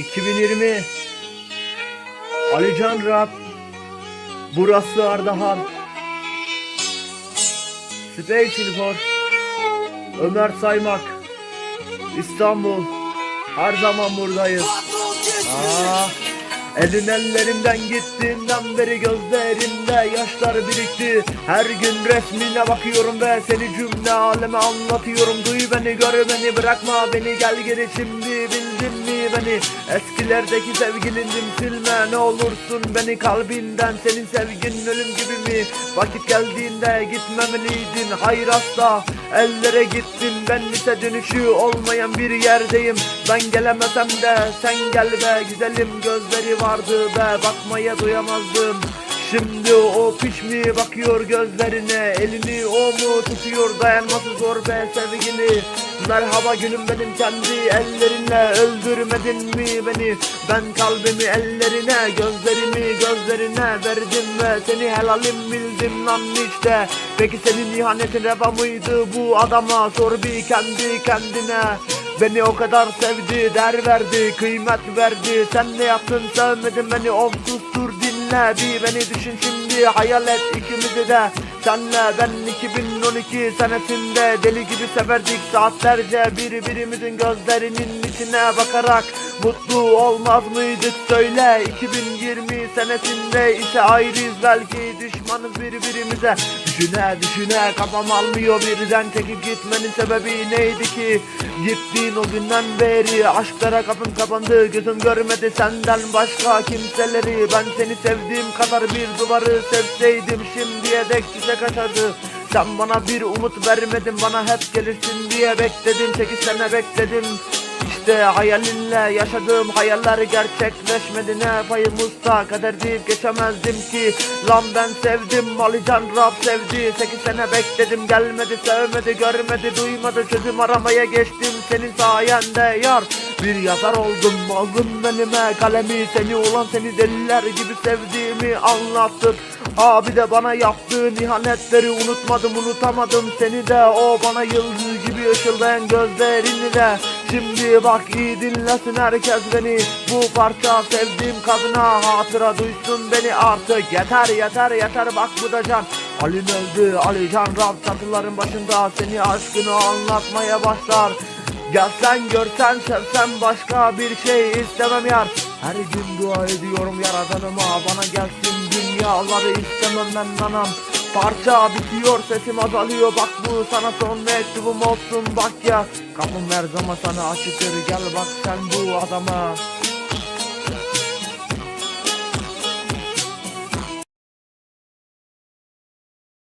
2020 Alican Rap Burası Ardahan Special for Ömer Saymak İstanbul. Her zaman buradayız. Aa, Elin ellerimden gittiğinden beri gözlerimde yaşlar birikti. Her gün resmine bakıyorum ve seni cümle aleme anlatıyorum. Duy beni gör beni bırakma beni gel geri şimdi mi beni? Eskilerdeki sevgilindim silme ne olursun beni kalbinden. Senin sevgin ölüm gibi mi? Vakit geldiğinde gitmemeliydin Hayır asla. Ellere gittin ben ise dönüşü olmayan bir yerdeyim. Ben gelemesem de sen gel be. Güzelim gözleri vardı be. Bakmaya doyamazdım. Şimdi o piş mi bakıyor gözlerine? Elini o mu tutuyor? Dayanması zor be sevgili Merhaba gülüm benim kendi ellerinle Öldürmedin mi beni? Ben kalbimi ellerine Gözlerimi gözlerine verdim ve Seni helalim bildim lan işte. Peki senin ihanetin reva mıydı bu adama? Sor bir kendi kendine. Beni o kadar sevdi, der verdi, kıymet verdi. Sen ne yaptın? Sevmedin beni of sustur dinle. Bir beni düşün şimdi hayal et ikimizi de Senle ben 2012 senesinde deli gibi severdik. Saatlerce birbirimizin gözlerinin içine bakarak Mutlu olmaz mıydık söyle 2020 senesinde ise ayrıyız belki düşmanız birbirimize. Düşüne düşüne kafam almıyor birden çekip gitmenin sebebi neydi ki? Gittiğin o günden beri aşklara kapım kapandı Gözüm görmedi senden başka kimseleri. Ben seni sevdiğim kadar bir duvarı sevseydim Şimdiye dek çiçek açardı. Sen bana bir umut vermedin bana hep gelirsin diye bekledim 8 sene bekledim işte hayalinle yaşadığım hayaller gerçekleşmedi. Ne payımızda kader deyip geçemezdim ki. Lan ben sevdim Alican Rab sevdi. 8 sene bekledim gelmedi sevmedi görmedi duymadı. Çözüm aramaya geçtim senin sayende yar. Bir yazar oldum aldın benime. Kalemi seni olan seni deliler gibi sevdiğimi anlattın. Abi de bana yaptığın ihanetleri unutmadım unutamadım. Seni de o bana yıldız gibi ışıldayan gözlerini de Şimdi bak iyi dinlesin herkes beni. Bu parça sevdiğim kadına hatıra duysun beni artık. Yeter yeter yeter bak bu da can. Ali öldü Ali Can Rab satıların başında seni aşkını anlatmaya başlar. Gelsen görsen sevsen başka bir şey istemem yar. Her gün dua ediyorum yaradanıma bana gelsin dünyaları istemem ben anam Parça bitiyor sesim azalıyor bak bu sana son mektubum olsun bak ya Kapım her zaman sana açıktır. Gel bak sen bu adama